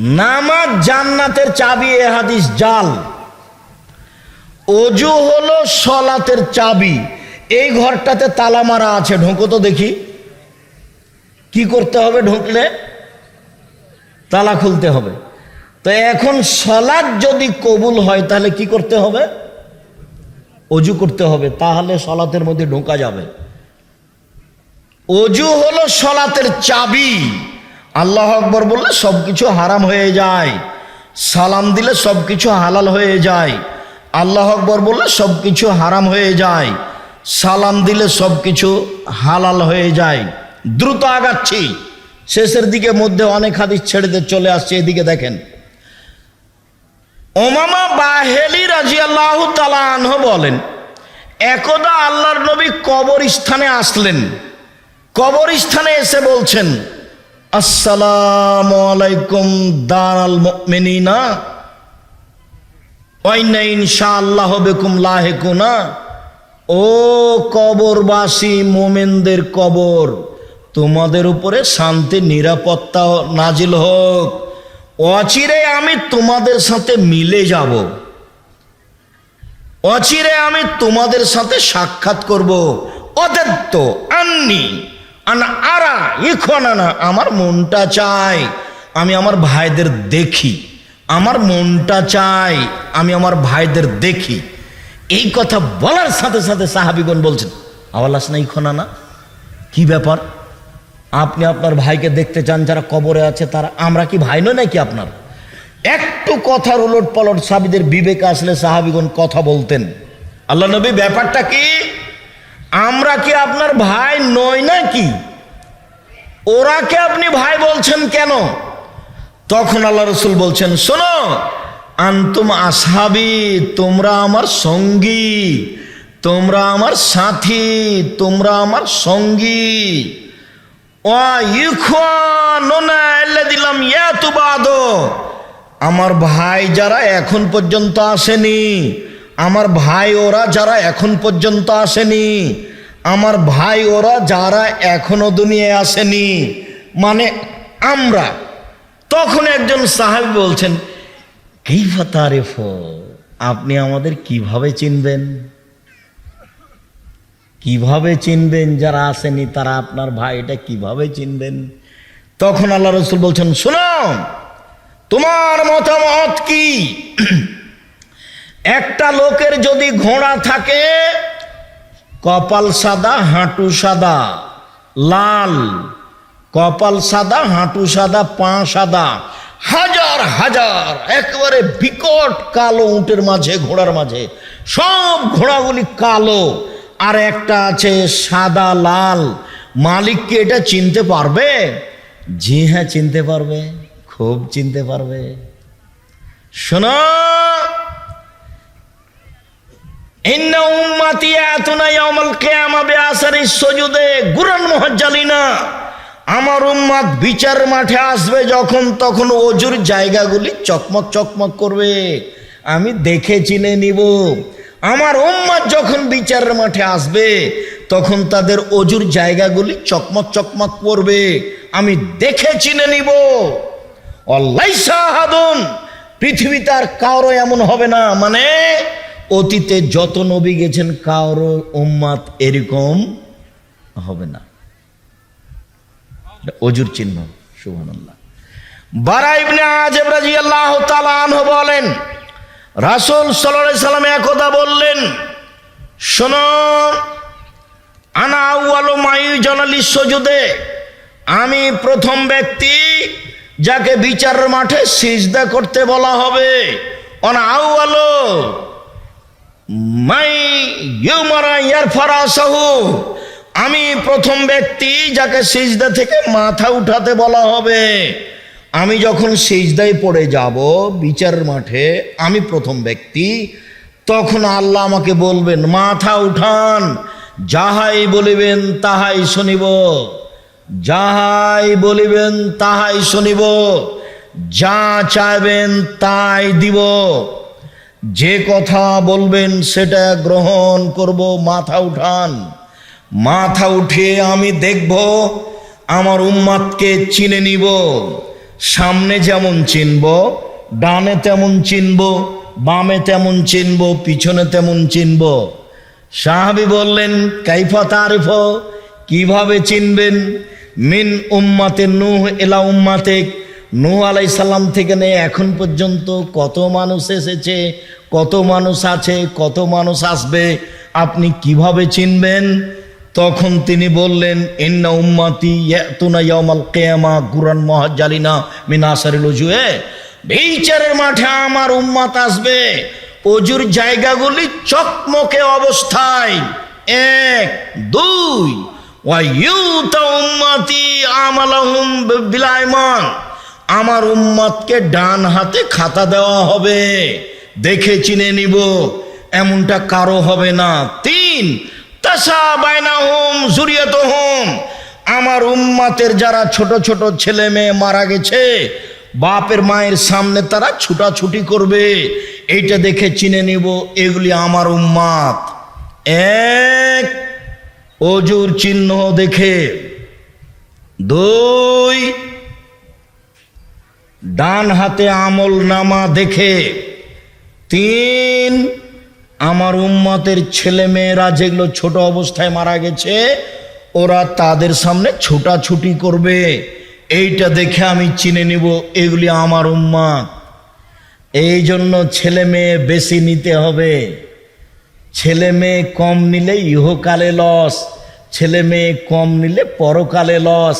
নামাজ জান্নাতের চাবি, এ হাদিস জাল। অজু হলো সলাতের চাবি। এই ঘরটাতে তালা মারা আছে, ঢোকো তো দেখি। কি করতে হবে ঢুকলে? তালা খুলতে হবে। তো এখন সলাদ যদি কবুল হয়, তাহলে কি করতে হবে? অজু করতে হবে, তাহলে সলাতের মধ্যে ঢোকা যাবে। অজু হলো সলাতের চাবি। আল্লাহ আকবর বললে সব কিছু হারাম হয়ে যায়। সালাম দিলে সব কিছু হালাল হয়ে যায়। আল্লাহ আকবর বললে সব কিছু হারাম হয়ে যায়। সালাম দিলে সব কিছু হালাল হয়ে যায়। দ্রুত আগাচ্ছি। শেষের দিকে মধ্যে অনেক হাদিস ছেড়ে দিয়ে চলে আসছে, এদিকে দেখেন। ওমামা বাহেলি রাজি আল্লাহ তালাহ বলেন, একদা আল্লাহর নবী কবর স্থানে আসলেন। কবরস্থানে এসে বলছেন আসসালামু আলাইকুম দারাল মুমিনিনা। ওয়াইনা ইনশাআল্লাহ বেকুম লাহেকুনা। ও কবরবাসী মোমেনদের কবর, তোমাদের উপরে শান্তি, নিরাপত্তা নাজিল হোক। অচিরে আমি তোমাদের সাথে মিলে যাব। অচিরে আমি তোমাদের সাথে সাক্ষাৎ করব। অদত্ত আন্নি। আনা আরা এখন না আমার মনটা চাই আমি আমার ভাইদের দেখি। আমার মনটা চাই আমি আমার ভাইদের দেখি। এই কথা বলার সাথে সাথে সাহাবিগণ বলছেন, আওয়ালাস নাই খোনা না কি ব্যাপার? আপনি আপনার ভাইকে দেখতে চান, যারা কবরে আছে, তারা আমরা কি ভাই নয় নাকি আপনার? একটু কথার উলট পালট সাহাবিদের বিবেকে আসলে সাহাবিগণ কথা বলতেন। আল্লাহ নবী, ব্যাপারটা কি? আমরা কি আপনার ভাই নই নাকি? ওরাকে আপনি ভাই বলছেন কেন? তখন আল্লাহ রসুল বলছেন, শোনো, আন্তুম আসাবি তোমরা আমার সঙ্গী, তোমরা আমার সাথী, তোমরা আমার সঙ্গী। আমার ভাই যারা এখন পর্যন্ত আসেনি আমার ভাই ওরা যারা এখন পর্যন্ত আসেনি, আমার ভাই ওরা যারা এখনও দুনিয়ায় আসেনি মানে আমরা। তখন একজন সাহেব বলছেন এই ফাতারেফ আপনি আমাদের কীভাবে চিনবেন? কীভাবে চিনবেন যারা আসেনি, তারা আপনার ভাই এটা কীভাবে চিনবেন? তখন আল্লাহ রসুল বলছেন, শোনো, তোমার মতামত কি? একটা লোকের যদি ঘোড়া থাকে, কপাল সাদা, হাঁটু সাদা, লাল। কপাল সাদা, হাঁটু সাদা, পা সাদা। হাজার হাজার, একেবারে বিকট কালো উটের মাঝে, ঘোড়ার মাঝে। সব ঘোড়াগুলি কালো। আর একটা আছে সাদা, লাল। মালিককে এটা চিনতে পারবে? জি হ্যাঁ চিনতে পারবে। খুব চিনতে পারবে। শোনো। ইন্না উম্মাতি আতুনা ইয়াউমাল কিয়ামা বিআসারি সুজুদে, গুরান মুহাজ্জালিনা। আমার উম্মাদ বিচার মাঠে আসবে যখন তখন অজুর জায়গাগুলি চকমক চকমক করবে। আমি দেখে চিনে নিব। আমার উম্মাদ যখন বিচারের মাঠে আসবে, তখন তাদের অজুর জায়গাগুলি চকমক চকমক করবে। আমি দেখে চিনে নিব। অল্লাই সাহাদুন পৃথিবীতে আর কারও এমন হবে না। মানে অতীতে যত নবী গেছেন, কারও উম্মাত এরকম হবে না। অজুর চিহ্ন, সুবহানাল্লাহ। বারা ইবনে আজেব রাদিয়াল্লাহু তাআলা আনহু বলেন, রাসূল সাল্লাল্লাহু আলাইহি একদা বললেন, শোনো, আনা আউয়ালু মাই জানালি সুজুদে। আমি প্রথম ব্যক্তি যাকে বিচারের মাঠে সিজদা করতে বলা হবে। অনা আউয়ালু মাই ইউমারা ইয়ারফারা সাহু আমি প্রথম ব্যক্তি যাকে সিজদা থেকে মাথা উঠাতে বলা হবে। আমি যখন সিজদায় পড়ে যাব বিচারের মাঠে, আমি প্রথম ব্যক্তি, তখন আল্লাহ আমাকে বলবেন, মাথা উঠান, যাহাই বলিবেন তাহাই শুনিব। যাহাই বলিবেন তাহাই শুনিব। যা চাইবেন তাই দিব। যে কথা বলবেন সেটা গ্রহণ করব, মাথা উঠান। মাথা উঠিয়ে আমি দেখব, আমার উম্মাদকে চিনে নিব। সামনে যেমন চিনব, ডানে তেমন চিনব, বামে তেমন চিনব, পিছনে তেমন চিনব। সাহাবি বললেন, কাইফা তারিফ, কীভাবে চিনবেন? মিন উম্মাতে নুহ, এলা উম্মাতে নূহ আলাই সাল্লাম থেকে নিয়ে এখন পর্যন্ত কত মানুষ এসেছে, কত মানুষ আছে, কত মানুষ আসবে, আপনি কীভাবে চিনবেন? তখন তিনি বললেন, ইন্না উম্মাতি ইয়াতুনা ইয়াউমাল কিয়ামা কুরআন মহাজ্জালিনা মিন আসারিল উজুয়ে বিচারের মাঠে আমার উম্মাত আসবে। অজুর জায়গাগুলি চকমকে অবস্থায়। এক, দুই ওয়াইউতা উম্মাতি আমালাহুম বিলাইমান আমার উম্মাতকে ডান হাতে খাতা দেওয়া হবে। দেখে চিনে নিব, এমনটা কারও হবে না। তিন তাসা বাইনা হোম জুরিয়ত হোম আমার উম্মাতের যারা ছোট ছোট ছেলে মেয়ে মারা গেছে, বাপের মায়ের সামনে তারা ছুটাছুটি করবে। এইটা দেখে চিনে নিব, এগুলি আমার উম্মাত। এক, অজুর চিহ্ন দেখে। দুই ডান হাতে আমল নামা দেখে তিন, আমার উম্মতের ছেলে মেয়েরা যেগুলো ছোট অবস্থায় মারা গেছে, ওরা তাদের সামনে ছুটাছুটি করবে। এইটা দেখে আমি চিনে নিব, এগুলি আমার উম্মা এই জন্য ছেলে মেয়ে বেশি নিতে হবে। ছেলে মেয়ে কম নিলে ইহকালে লস ছেলে মেয়ে কম নিলে পরকালে লস।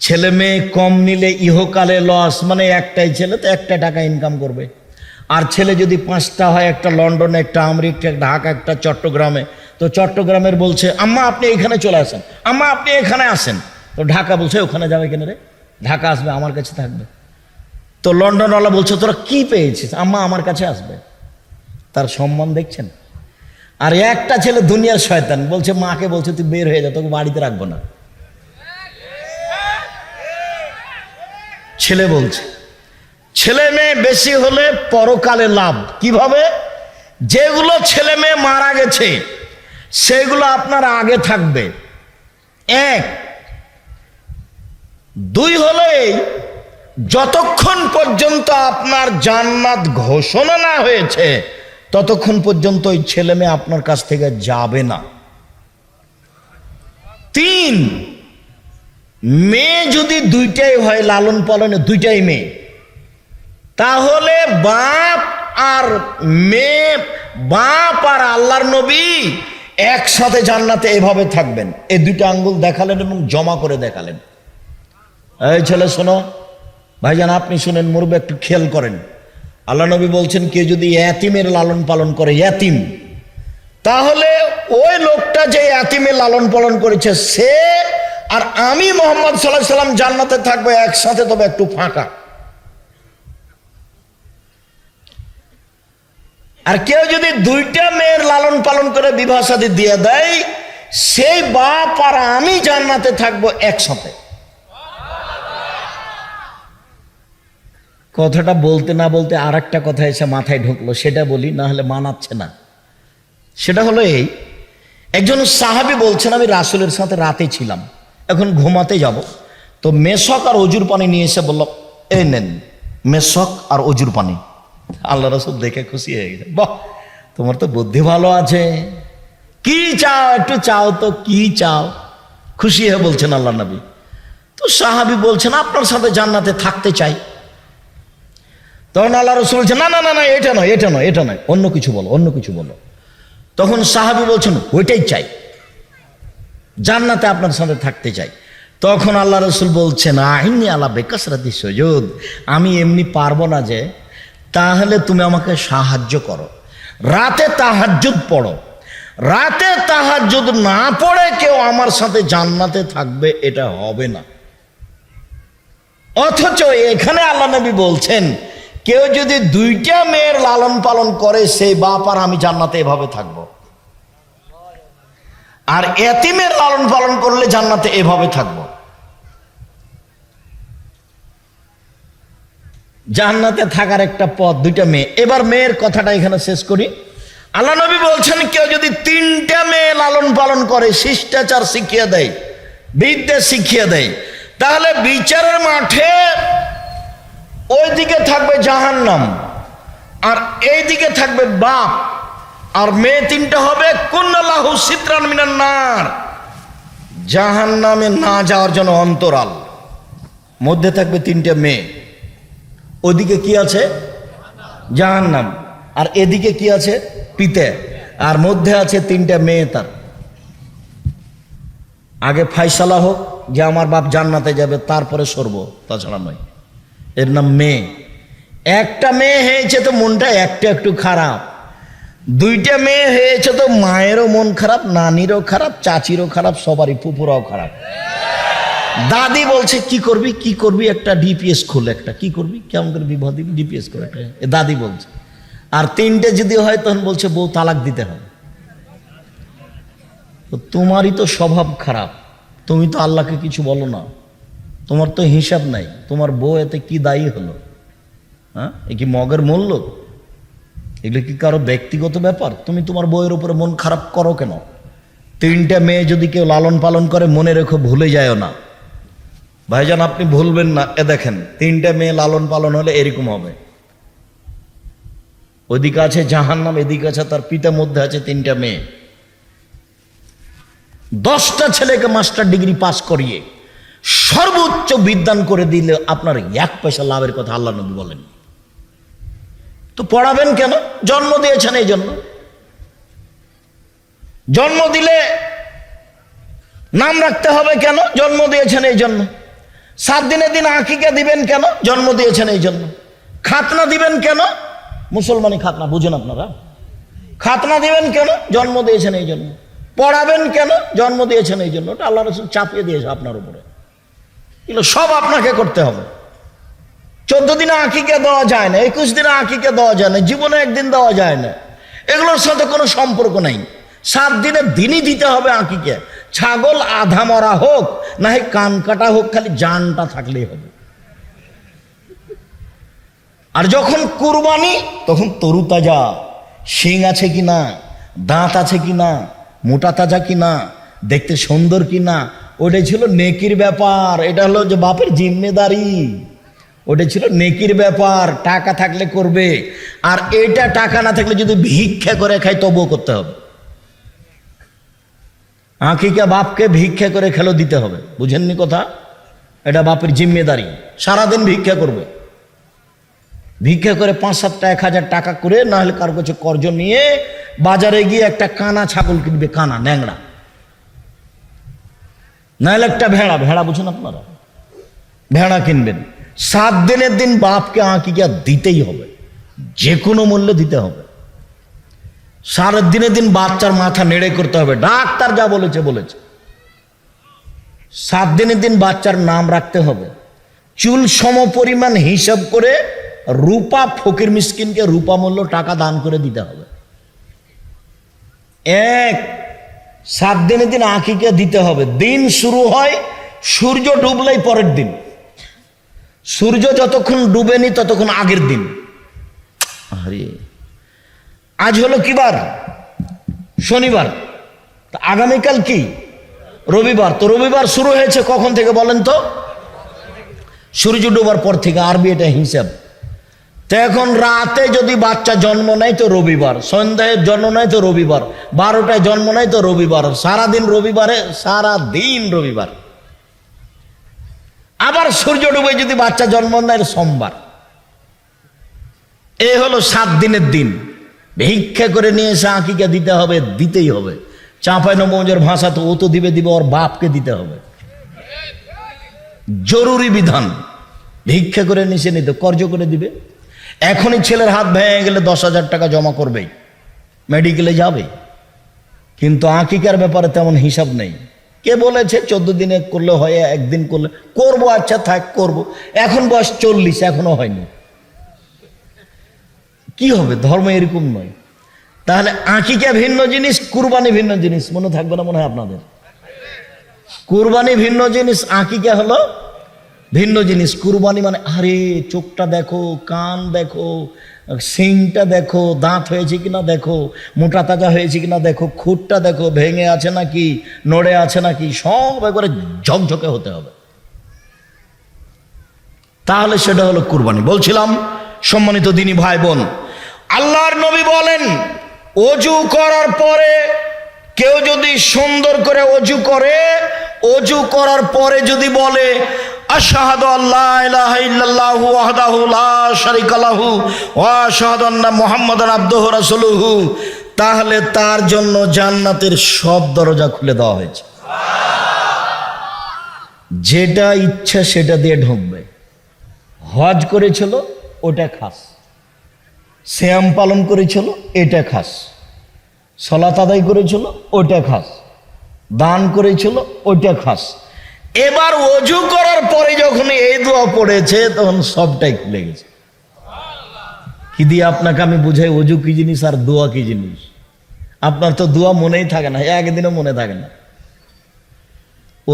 ছেলে মেয়ে কম নিলে ইহকালে লস মানে একটাই ছেলে তো একটা টাকা ইনকাম করবে। আর ছেলে যদি পাঁচটা হয়, একটা লন্ডনে, একটা আমেরিকা, একটা ঢাকা, একটা চট্টগ্রামে, তো চট্টগ্রামের বলছে, আম্মা, আপনি এখানে চলে আসেন। আম্মা, আপনি এখানে আসেন। তো ঢাকা বলছে, ওখানে যাবে কেন রে? ঢাকা আসবে, আমার কাছে থাকবে। তো লন্ডনওয়ালা বলছে, তোরা কি পেয়েছিস? আম্মা, আমার কাছে আসবে। তার সম্মান দেখছেন? আর একটা ছেলে দুনিয়ার শয়তান, বলছে, মাকে বলছে, তুই বের হয়ে যা, তোকে বাড়িতে রাখব না। ছেলে বলছে, ছেলে মেয়ে বেশি হলে পরকালে লাভ। কীভাবে? যেগুলো ছেলে মেয়ে মারা গেছে, সেগুলো আপনার আগে থাকবে। এক, দুই হলে যতক্ষণ পর্যন্ত আপনার জান্নাত ঘোষণা না হয়েছে, ততক্ষণ পর্যন্ত ওই ছেলে মেয়ে আপনার কাছ থেকে যাবে না। তিন মেয়ে যদি দুইটাই হয়, লালন পালনে দুইটাই মেয়ে। তাহলে বাপ আর মেয়ে, বাপ আর আল্লাহর নবী একসাথে জান্নাতে এভাবে থাকবেন। এই দুইটা আঙ্গুল দেখালেন এবং জমা করে দেখালেন। এই ছেলে, শোনো। ভাইজান, আপনি শুনেন, মুরবে একটু খেয়াল করেন। আল্লাহ নবী বলছেন, কেউ যদি এতিমের লালন পালন করে এতিম তাহলে ওই লোকটা যে এতিমের লালন পালন করেছে, সে আর আমি মোহাম্মদ সাল্লাহ সাল্লাম জান্নাতে থাকব একসাথে, তবে একটু ফাঁকা। আর কেউ যদি দুইটা মেয়ের লালন পালন করে বিবাহ সাথে দিয়ে দেয়, সেই বাপ আর আমি জান্নাতে থাকব একসাথে। কথাটা বলতে না বলতে আর একটা কথা এসে মাথায় ঢুকলো, সেটা বলি, না হলে মানাচ্ছে না। সেটা হলো এই, একজন সাহাবি বলছেন, আমি রাসুলের সাথে রাতে ছিলাম। এখন ঘুমাতে যাব। তো মেশক আর অজুর পানি নিয়ে এসে বলল, এই নেন মেশক আর অজুর পানি। আল্লাহ রসুল দেখে খুশি হয়ে গেছে, বাহ, তোমার তো বুদ্ধি ভালো আছে। কি চাও, একটু চাও তো, কি চাও? খুশি হয়ে বলছেন আল্লাহ নবী। তো সাহাবি বলছেন, আপনার সাথে জান্নাতে থাকতে চাই। তখন আল্লাহ রসুল বলছে না না না না, এটা নয় এটা নয় এটা নয়, অন্য কিছু বলো, অন্য কিছু বলো। তখন সাহাবি বলছেন, ওইটাই চাই। জান্নাতে আপনার সাথে থাকতে চাই। তখন আল্লাহ রসুল বলছেন আহিনী আল্লাহ বেকাসরাতি সজুদ। আমি এমনি পারব না যে, তাহলে তুমি আমাকে সাহায্য করো। রাতে তাহাজ্জুদ পড়ো। রাতে তাহাজ্জুদ না পড়ে কেউ আমার সাথে জান্নাতে থাকবে, এটা হবে না। অথচ এখানে আল্লাহ নবী বলছেন, কেউ যদি দুইটা মেয়ের লালন পালন করে, সেই বাপ আর আমি জান্নাতে এভাবে থাকব। আর এতিমের লালন পালন করলে জান্নাতে এভাবে থাকব। জান্নাতে থাকার একটা পথ, দুইটা মেয়ে। এবার মেয়ের কথাটা এখানে শেষ করি। আল্লাহ নবী বলছেন, কেউ যদি তিনটা মেয়ে লালন পালন করে, শিষ্টাচার শিখিয়ে দেয়, বিদ্যা শিখিয়ে দেয়, তাহলে বিচারের মাঠে ওদিকে থাকবে জাহান্নাম, আর এইদিকে থাকবে বাপ। আর মেয়ে তিনটা হবে কুন্নাল্লাহু সিত্রান মিনান নার। জাহান্নামে না যাওয়ার জন্য অন্তরাল। মধ্যে থাকবে তিনটে মেয়ে। ওদিকে কি আছে? জাহান্নাম। আর এদিকে কি আছে? পিতে। আর মধ্যে আছে তিনটা মেয়ে তার। আগে ফাইসালা হোক, যে আমার বাপ জান্নাতে যাবে, তারপরে সরব, তাছাড়া নয়। এর নাম মেয়ে। একটা মেয়ে হয়েছে তো মনটা একটা একটু খারাপ। দুইটা মেয়ে হয়েছে তো, মায়েরও মন খারাপ, নানিরও খারাপ, চাচিরও খারাপ, সবারই পুপুরাও খারাপ। দাদি বলছে, কি করবি কি করবি? একটা ডিপিএস খোল একটা, কি করবি? কেমন করে বিবাহ দিবি? ডিপিএস করে একটা। দাদি বলছে। আর তিনটে যদি হয়, তখন বলছে, বউ, তালাক দিতে হবে। তো তোমারই তো স্বভাব খারাপ। তুমি তো আল্লাহকে কিছু বলো না। তোমার তো হিসাব নাই। তোমার বউ এতে কি দায়ী হলো? হ্যাঁ? এ কি মগের মূল্য এগুলো কি কারও ব্যক্তিগত ব্যাপার? তুমি তোমার বইয়ের উপরে মন খারাপ করো কেন? তিনটা মেয়ে যদি কেউ লালন পালন করে, মনে রেখো ভুলে যায় না। ভাইজান, আপনি ভুলবেন না। এ দেখেন, তিনটা মেয়ে লালন পালন হলে এরকম হবে। ওদিকে আছে জাহান্নাম, এদিকে আছে তার পিতা মধ্যে আছে তিনটা মেয়ে। দশটা ছেলেকে মাস্টার ডিগ্রি পাস করিয়ে সর্বোচ্চ বিদ্যান করে দিলে আপনার এক পয়সা লাভের কথা আল্লাহ নবী বলেন। তো পড়াবেন কেন? জন্ম দিয়েছেন এই জন্য। জন্ম দিলে নাম রাখতে হবে কেন? জন্ম দিয়েছেন এই জন্য। সাত দিনের দিন আঁকিকে দিবেন কেন? জন্ম দিয়েছেন এই জন্য। খাতনা দিবেন কেন? মুসলমানি খাতনা, বুঝেন আপনারা। খাতনা দিবেন কেন? জন্ম দিয়েছেন এই জন্য। পড়াবেন কেন? জন্ম দিয়েছেন এই জন্য। ওটা আল্লাহ রসুল চাপিয়ে দিয়েছে আপনার উপরে। এগুলো সব আপনাকে করতে হবে। চোদ্দ দিনে আঁকিকে দেওয়া যায় না, একুশ দিনে আঁকিকে দেওয়া যায় না, জীবনে একদিন দেওয়া যায় না। এগুলোর সাথে কোনো সম্পর্ক নাই। সাত দিনের দিনই দিতে হবে আঁকিকে। ছাগল আধা মরা হোক, না হয় কান কাটা হোক, খালি জানটা থাকলেই হবে। আর যখন কুরবানি, তখন তরু তাজা, শিং আছে কি না দাঁত আছে কি না মোটা তাজা কি না দেখতে সুন্দর কি না ওটা ছিল নেকির ব্যাপার, এটা হলো যে বাপের জিম্মেদারি। ওটা ছিল নেকির ব্যাপার, টাকা থাকলে করবে। আর এটা টাকা না থাকলে যদি ভিক্ষা করে খায়, তবুও করতে হবে। আঁকিকা বাপকে ভিক্ষা করে খেলো দিতে হবে। বুঝেননি কথা? এটা বাপের জিম্মেদারি। সারাদিন ভিক্ষা করবে। ভিক্ষা করে পাঁচ সাতটা, এক হাজার টাকা করে, না হলে কার কাছে কর্জ নিয়ে বাজারে গিয়ে একটা কানা ছাগল কিনবে, কানা ন্যাংরা না হলে একটা ভেড়া ভেড়া বুঝুন আপনারা? ভেড়া কিনবেন। সাত দিনের দিন বাপকে আঁকিকা দিতেই হবে। যে কোনো মূল্যে দিতে হবে। সারা দিনের দিন বাচ্চার মাথা নেড়ে করতে হবে। ডাক্তার যা বলেছে বলেছে। সাত দিনের দিন বাচ্চার নাম রাখতে হবে। চুল সম পরিমাণ হিসাব করে রূপা ফকির মিসকিনকে রূপা মূল্য টাকা দান করে দিতে হবে। এক, সাত দিনের দিন আঁকিকে দিতে হবে। দিন শুরু হয় সূর্য ডুবলেই পরের দিন। সূর্য যতক্ষণ ডুবেনি ততক্ষণ আগের দিন। আরে আজ হলো কি বার? শনিবার। তা আগামীকাল কি? রবিবার। তো রবিবার শুরু হয়েছে কখন থেকে বলেন তো? সূর্য ডোবার পর থেকে আরবি এটা হিসাব। তো এখন রাতে যদি বাচ্চা জন্ম নেয় তো রবিবার। সন্ধ্যায় জন্ম নেয় তো রবিবার। বারোটায় জন্ম নেয় তো রবিবার। সারাদিন রবিবারে সারা দিন রবিবার। আবার সূর্য ডুবে যদি বাচ্চা জন্ম নেয় সোমবার। এ হলো সাত দিনের দিন। ভিক্ষা করে নিয়ে এসে আঁকিকে দিতে হবে, দিতেই হবে। চাঁপাই নবজের ভাষা তো ও তো দিবে দিবে, ওর বাপকে দিতে হবে। জরুরি বিধান। ভিক্ষা করে নিচে নিতে কর্য করে দিবে। এখনই ছেলের হাত ভেঙে গেলে দশ হাজার টাকা জমা করবেই। মেডিকেলে যাবে। কিন্তু আঁকিকার ব্যাপারে তেমন হিসাব নেই। কে বলেছে? চোদ্দ দিনে করলে হয়, একদিন করলে। করব আচ্ছা থাক, করব। এখন বয়স চল্লিশ, এখনও হয়নি। কি হবে? ধর্ম এরকম নয়। তাহলে আঁকিকা ভিন্ন জিনিস, কুরবানি ভিন্ন জিনিস, মনে থাকবে না মনে হয় আপনাদের? কুরবানি ভিন্ন জিনিস, আঁকিকা হলো ভিন্ন জিনিস। কুরবানি মানে আরে, চোখটা দেখো, কান দেখো সিংটা দেখো, দাঁত হয়েছে কিনা দেখো, মোটা তাজা হয়েছে কিনা দেখো, খুঁটটা দেখো, ভেঙে আছে নাকি, নড়ে আছে নাকি, সব একবারে ঝকঝকে হতে হবে। তাহলে সেটা হলো কুরবানি। বলছিলাম, সম্মানিত দিনী ভাই বোন আল্লাহর নবী বলেন, অজু করার পরে কেউ যদি সুন্দর করে অজু করে, অজু করার পরে যদি বলে আশহাদু আল্লাহ ইলাহা ইল্লাল্লাহু ওয়াহদাহু লা শারীকা লাহু ওয়া আশহাদু আন্না মুহাম্মাদান আবদুহু রাসূলুহু। তাহলে তার জন্য জান্নাতের সব দরজা খুলে দেওয়া হয়েছে। যেটা ইচ্ছা সেটা দিয়ে ঢুকবে। হজ করেছিল, ওটা খাস। শ্যাম পালন করেছিল, এটা খাস। সলাত আদায় করেছিল, ওটা খাস। দান করেছিল ওইটা খাস। এবার অজু করার পরে যখন এই দোয়া পড়েছে, তখন সবটাই খুলে গেছে। কি দিয়ে আপনাকে আমি বুঝাই, অজু কি জিনিস আর দোয়া কি জিনিস? আপনার তো দোয়া মনেই থাকে না, একদিনও মনে থাকে না।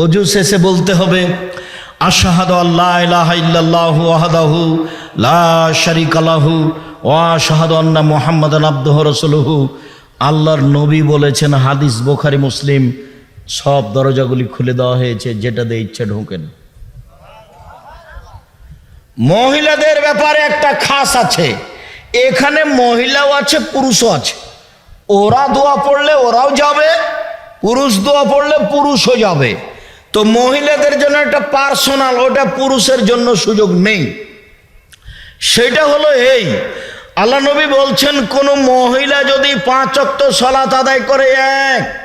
অজু শেষে বলতে হবে, আশাহাদ আল্লাহ ইল্লাল্লাহু ওয়াহদাহু লা শারীকা লাহু ওয়া আশহাদু আন্না মুহাম্মাদান আবদুহু রাসূলুহু। আল্লাহর নবী বলেছেন, হাদিস বুখারী, মুসলিম। সব দরজাগুলি খুলে দেওয়া হয়েছে যেটা দিয়ে ইচ্ছে ঢোকেন। মহিলাদের ব্যাপারে একটা খাস আছে। এখানে মহিলাও আছে, পুরুষও আছে। ওরা দোয়া পড়লে ওরাও যাবে, পুরুষ দোয়া পড়লে পুরুষও যাবে। তো মহিলাদের জন্য একটা পার্সোনাল, ওটা পুরুষের জন্য সুযোগ নেই। সেটা হলো এই, আল্লাহ নবী বলছেন, কোন মহিলা যদি পাঁচ অক্ত সলাত আদায় করে এক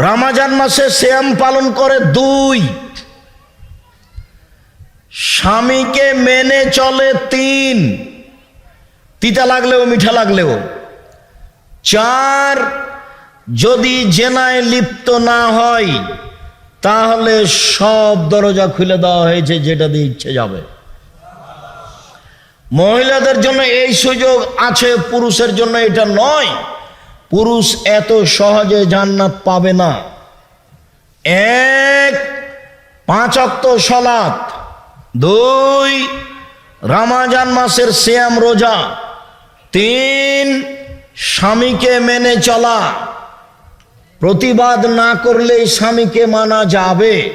রামাজান মাসে শ্যাম পালন করে দুই। স্বামীকে মেনে চলে তিন। তিতা লাগলেও, মিঠা লাগলেও। চার, যদি জেনায় লিপ্ত না হয়, তাহলে সব দরজা খুলে দেওয়া হয়েছে, যেটা দিয়ে ইচ্ছে যাবে। মহিলাদের জন্য এই সুযোগ আছে, পুরুষের জন্য এটা নয়। পুরুষ এত সহজে জান্নাত পাবে না। এক, পাঁচ অক্ত সলাত। দুই, রামাজান মাসের শ্যাম রোজা। তিন, স্বামীকে মেনে চলা। প্রতিবাদ না করলেই স্বামীকে মানা যাবে।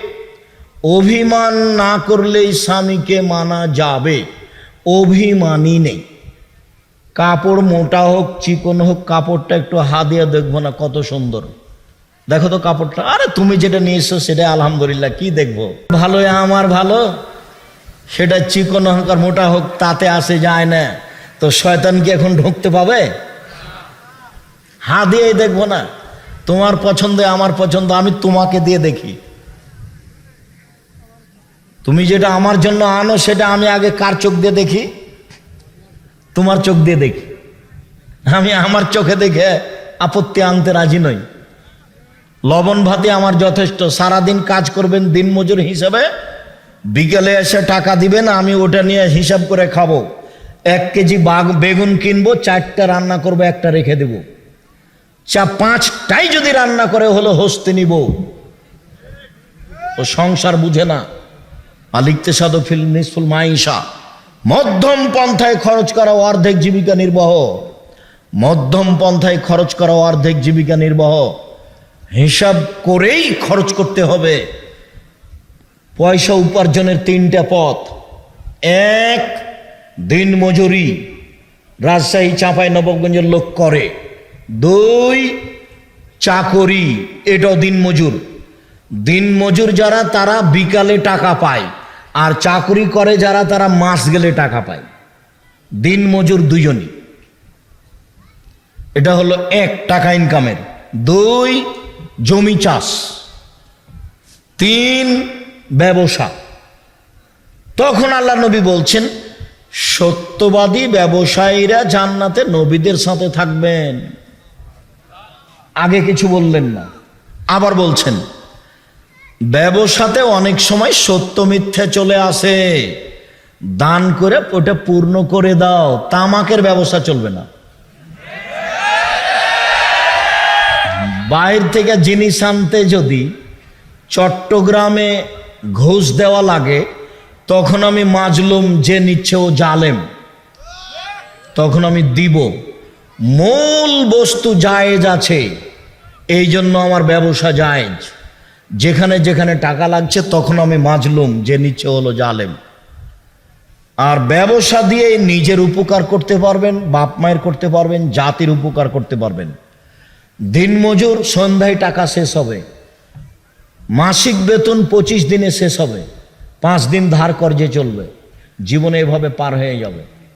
অভিমান না করলেই স্বামীকে মানা যাবে। অভিমানই নেই। কাপড় মোটা হোক, চিকন হোক, কাপড়টা একটু হা দিয়ে দেখব না কত সুন্দর। দেখো তো কাপড়টা। আরে তুমি যেটা নিয়ে এসছো সেটা আলহামদুলিল্লাহ, কি দেখব? ভালো আমার ভালো? সেটা চিকন হোক আর মোটা হোক, তাতে আসে যায় না। তো শয়তান কি এখন ঢুকতে পাবে? হা দিয়েই দেখব না। তোমার পছন্দে, আমার পছন্দ, আমি তোমাকে দিয়ে দেখি। তুমি যেটা আমার জন্য আনো, সেটা আমি আগে কার চোখ দিয়ে দেখি? তোমার চোখ দিয়ে দেখি। আমি আমার চোখে দেখে আপত্তি আনতে রাজি নই। লবণ ভাতে আমার যথেষ্ট। সারাদিন কাজ করবেন দিন মজুর হিসাবে। বিকেলে এসে টাকা দিবেন, আমি ওটা নিয়ে হিসাব করে খাব। এক কেজি বাগ বেগুন কিনবো, চারটা রান্না করব, একটা রেখে দেব। চা পাঁচটাই যদি রান্না করে, হলো হস্তে নিব। ও সংসার বুঝে না। আলিকতে সাদো ফিল নিসফুল মাইশা। মধ্যম পন্থায় খরচ করা অর্ধেক জীবিকা নির্বাহ। মধ্যম পন্থায় খরচ করা অর্ধেক জীবিকা নির্বাহ। হিসাব করেই খরচ করতে হবে। পয়সা উপার্জনের তিনটা পথ। এক, দিন মজুরি। রাজশাহী, চাঁপাই নবগঞ্জের লোক করে। দুই, চাকরি। এটাও দিন মজুর। দিন মজুর যারা, তারা বিকালে টাকা পায়। আর চাকরি করে যারা, তারা মাস গেলে টাকা পায়। দিন মজুর দুজনই। এটা হলো এক টাকা ইনকামের দুই, জমি চাষ। তিন, ব্যবসা। তখন আল্লাহ নবী বলছেন, সত্যবাদী ব্যবসায়ীরা জান্নাতে নবীদের সাথে থাকবেন। আগে কিছু বললেন না। আবার বলছেন ব্যবসাতে অনেক সময় সত্য মিথ্যে চলে আসে। দান করে ওটা পূর্ণ করে দাও, তামাকের ব্যবসা চলবে না। বাইর থেকে জিনিস আনতে যদি চট্টগ্রামে ঘুষ দেওয়া লাগে, তখন আমি মাজলুম, যে নিচ্ছে ও জালেম। তখন আমি দিব। মূল বস্তু জায়েজ আছে, এই জন্য আমার ব্যবসা জায়েজ। যেখানে যেখানে টাকা লাগছে, তখন আমি মাজলুম, যে নিচে হলো জালেম। আর ব্যবসা দিয়ে নিজের উপকার করতে পারবেন, বাপ মায়ের করতে পারবেন, জাতির উপকার করতে পারবেন। দিনমজুর, সন্ধ্যায় টাকা শেষ হবে। মাসিক বেতন পঁচিশ দিনে শেষ হবে। পাঁচ দিন ধার কর্জে চলবে। জীবনে এভাবে পার হয়ে যাবে।